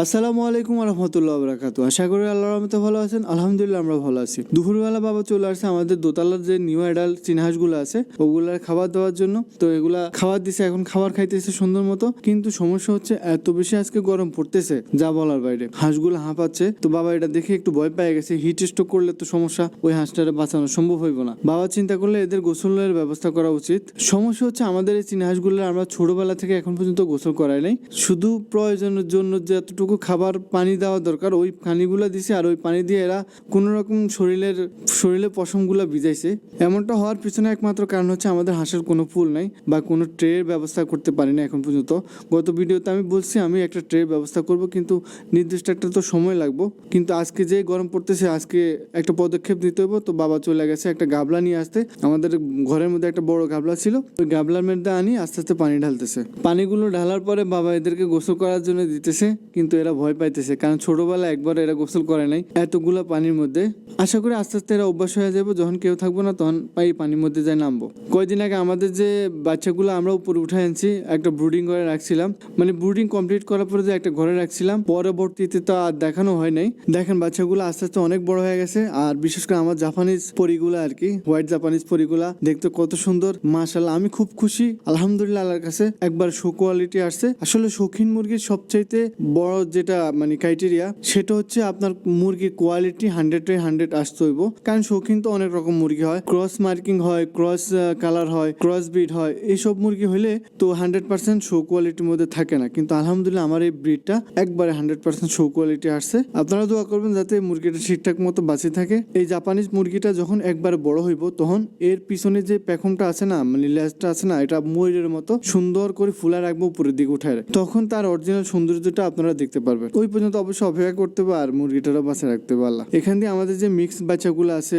আসসালামু আলাইকুম রহমতুল্লাহ বরাকাতু আশা করি আল্লাহ রহমতে ভালো আছেন। আলহামদুলিল্লাহ আমরা ভালো আছি। দুপুরবেলা বাবা চলে আসছে আমাদের দোতলার যে নিউ অ্যাডাল চিনহাসগুলো আছে, ওগুলার খাবার দেওয়ার জন্য। তো এগুলা খাবার দিছে, এখন খাবার খাইতেছে সুন্দর মতো। কিন্তু সমস্যা হচ্ছে, এত বেশি আজকে গরম পড়তেছে, যা বলার বাইরে। হাঁসগুলো হাঁপাচ্ছে। তো বাবা এটা দেখে একটু ভয় পেয়ে গেছে হিট স্ট্রোক করলে তো সমস্যা, ওই হাঁসটারে বাঁচানো সম্ভব হইব না। বাবা চিন্তা করলে এদের গোসলের ব্যবস্থা করা উচিত। সমস্যা হচ্ছে, আমাদের এই চিনহাসগুলো আমরা ছোটবেলা থেকে এখন পর্যন্ত গোসল করাই নাই। শুধু প্রয়োজনের জন্য যতটুকু খাবার পানি দেওয়া দরকার, ওই পানিগুলো দিছে আর ওই পানি দিয়ে এরা কোনো রকম শরীরের শরীরে পশমগুলো ভিজাইছে। এমনটা হওয়ার পিছনে একমাত্র কারণ হচ্ছে আমাদের হাঁসের কোনো পুল নাই বা কোনো ট্রের ব্যবস্থা করতে পারি না এখন পর্যন্ত। গত ভিডিওতে আমি বলছি, আমি একটা ট্রের ব্যবস্থা করব, কিন্তু নির্দিষ্ট একটা তো সময় লাগবে। কিন্তু আজকে যে গরম পড়তেছে, আজকে একটা পদক্ষেপ নিতে হবে তো বাবা চলে গেছে একটা গাবলা নিয়ে আসতে। আমাদের ঘরের মধ্যে একটা বড় গাবলা ছিল। ওই গাবলার মধ্যে আনি আস্তে আস্তে পানি ঢালতেছে। পানিগুলো ঢালার পরে বাবা এদেরকে গোসল করার জন্য দিতেছে। কিন্তু এরা ভয় পাইতেছে, কারণ ছোটবেলায় একবার এরা গোসল করে নাই এতগুলো পানির মধ্যে। আশা করি আস্তে আস্তে এরা অভ্যাস হয়ে যাবে, যখন কেউ থাকব না তখন এই পানির মধ্যে যাই নামবো। কয়দিন আগে আমাদের যে বাচ্চাগুলো আমরা উপরে উঠে আনছি, একটা ব্রুডিং করে রাখছিলাম। মানে ব্রুডিং কমপ্লিট করার পরে যে একটা ঘরে রাখছিলাম, পরবর্তীতে তো আর দেখানো হয় নাই। দেখেন বাচ্চাগুলো আস্তে আস্তে অনেক বড় হয়ে গেছে, আর বিশেষ করে আমার জাপানিজ পরিগুলো আর কি হোয়াইট জাপানিজ পরিগুলা, দেখতে কত সুন্দর মাশাল্লাহ আমি খুব খুশি, আলহামদুলিল্লাহ, আল্লাহর কাছে একবার শো কোয়ালিটি আসছে। আসলে শৌখিন মুরগির সবচাইতে বড় যেটা মানে ক্রাইটেরিয়া সেটা হচ্ছে আপনার মুরগির কোয়ালিটি হান্ড্রেড টু হান্ড্রেড আসতে হইব। কারণ শৌখিন তো অনেক রকম মুরগি হয়। ক্রস মার্কিং হয় ক্রস কালার হয় ক্রস ব্রিড হয়, এইসব মুরগি হলে তো হান্ড্রেড পার্সেন্ট শো কোয়ালিটির মধ্যে থাকে না। কিন্তু আলহামদুলিল্লাহ আমার এই ব্রিডটা একবারে হান্ড্রেড পার্সেন্ট শো কোয়ালিটি আসছে। আপনারা দোয়া করবেন যাতে মুরগিটা ঠিকঠাক মতো বাঁচিয়ে থাকে। এই জাপানিজ মুরগিটা যখন একবার বড় হইব, তখন এর পিছনে যে পেখমটা আছে না মানে লেজটা আছে না, এটা ময়ূরের মতো সুন্দর করে ফুলা রাখব উপরের দিকে উঠায় তখন তার অরিজিনাল সৌন্দর্যটা আপনারা দেখতে পারবেন ওই পর্যন্ত অবশ্যই অপেক্ষা করতে হবে আর মুরগিটারও বাঁচা রাখতে পারলাম এখান দিয়ে আমাদের যে মিক্স বাচ্চাগুলো আছে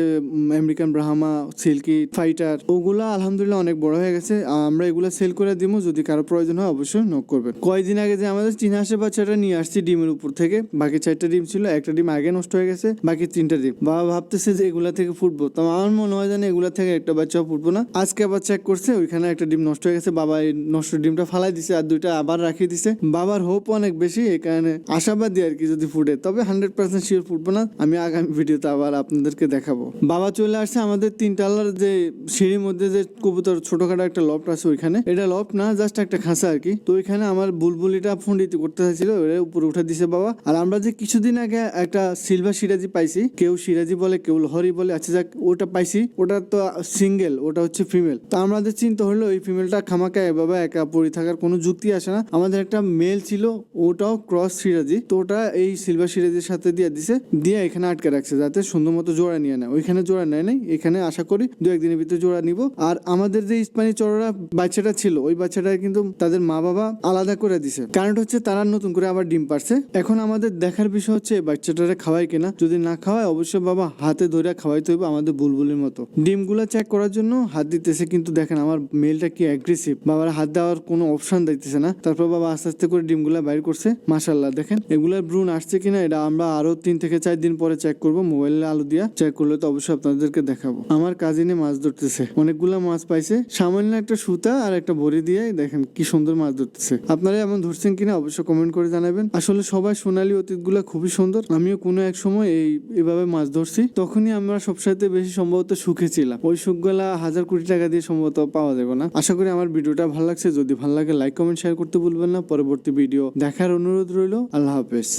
আমেরিকান ব্রাহ্মা সিল্কি ফাইটার ওগুলা আলহামদুলিল্লাহ অনেক বড় হয়ে গেছে। আমরা এগুলা সেল করে দিব, যদি কারও প্রয়োজন হয় অবশ্যই নক করবেন। কয়েকদিন আগে যে আমাদের চীনা হাঁসের বাচ্চাটা নিয়ে আসছি ডিমের উপর থেকে, বাকি চারটা ডিম ছিল, একটা ডিম আগে নষ্ট হয়ে গেছে, বাকি তিনটা ডিম। বাবা ভাবতেছে যে এগুলা থেকে ফুটবো। তো আমার মনে হয় জানি এগুলা থেকে একটা বাচ্চাও ফুটবো না। আজকে আবার চেক করছে, ওইখানে একটা ডিম নষ্ট হয়ে গেছে, বাবা এই নষ্ট ডিমটা ফালাই দিছে আর দুইটা আবার রাখিয়ে দিছে। বাবার হোপ অনেক বেশি কারণে আশাবাদী আর কি যদি ফুটে। তবে হান্ড্রেড পার্সেন্ট শিওর ফুটবো না। আমি আগামী ভিডিওতে আবার আপনাদেরকে দেখাবো। বাবা চলে আসছে আমাদের তিন টালার যে সিঁড়ির মধ্যে যে কবুতর, ছোটখাটো একটা লফট আছে ওইখানে। এটা লফট না জাস্ট একটা খাঁচা আর কি। তো ওইখানে আমার বুলবুলিটা ফন্ডিতে করতে চাইছিল, ওরা উপরে উঠে দিছে বাবা। আর আমরা যে কিছুদিন আগে একটা সিলভার সিরাজি পাইছি, কেউ সিরাজি বলে, কেউ লহরি বলে আচ্ছা যাক, ওটা পাইছি। ওটা তো সিঙ্গেল ওটা হচ্ছে ফিমেল তো আমাদের চিন্তা হলো, এই ফিমেলটা খামাকা এভাবে একা পড়ে থাকার কোনো যুক্তি আসে না। আমাদের একটা মেল ছিল, ওটাও ক্রস সিরাজি তো ওটা এই সিলভার সিরাজির সাথে দিয়ে দিছে, দিয়ে এখানে আটকে রাখছে যাতে সুন্দর মতো জোড়া নিয়ে নেয়। ওইখানে জোড়া নেয় নাই, এখানে আশা করি দু একদিনের ভিতরে জোড়া নিব। আর আমাদের যে ইস্পানি চড়া বাচ্চাটা ছিল, ওই বাচ্চাটা কিন্তু তাদের মা বাবা আলাদা করে দিছে। কারণ হচ্ছে তারা নতুন করে আবার ডিম পারছে এখন আমাদের দেখার বিষয় হচ্ছে বাচ্চাটারে খাওয়াই কিনা? যদি না খাওয়ায়, অবশ্যই বাবা হাতে ধরে খাওয়াইতে হবে আমাদের বুলবুলের মতো। ডিমগুলো চেক করার জন্য হাত দিতেছে, কিন্তু দেখেন আমার মেলটা কি অ্যাগ্রেসিভ বাবার হাত দেওয়ার কোনো অপশন দিতেছে না। তারপর বাবা আস্তে আস্তে করে ডিমগুলা বাইর করছে মাশাল্লাহ দেখেন, এগুলা ব্রুন আসছে কিনা, এটা আমরা আরও তিন থেকে চার দিন পরে চেক করব মোবাইলে আলো দিয়া চেক করলে তো অবশ্যই আপনাদেরকে দেখাবো। আমার কাজিনে মাছ ধরতেছে, অনেকগুলা মাছ পাইছে, সামান্য একটা সুতা আর একটা বড়ি দিয়ে দেখেন কি সুন্দর মাছ ধরতেছে। আপনারা এমন ধরছেন কিনা অবশ্যই কমেন্ট করে জানাবেন। আসলে সবাই সোনালী অতীতগুলা খুবই সুন্দর, আমিও কোনো এক সময় এই, এভাবে মাছ ধরছি। তখনই আমরা সবসাথে বেশি সম্ভবত সুখে ছিলাম। ওই সুখগুলা হাজার কোটি টাকা দিয়ে সম্ভবত পাওয়া যাবে না। আশা করি আমার ভিডিওটা ভালো লাগছে। যদি ভালো লাগে লাইক কমেন্ট শেয়ার করতে ভুলবেন না। পরবর্তী ভিডিও দেখার অনুরোধ রইল আল্লাহ হাফেজ।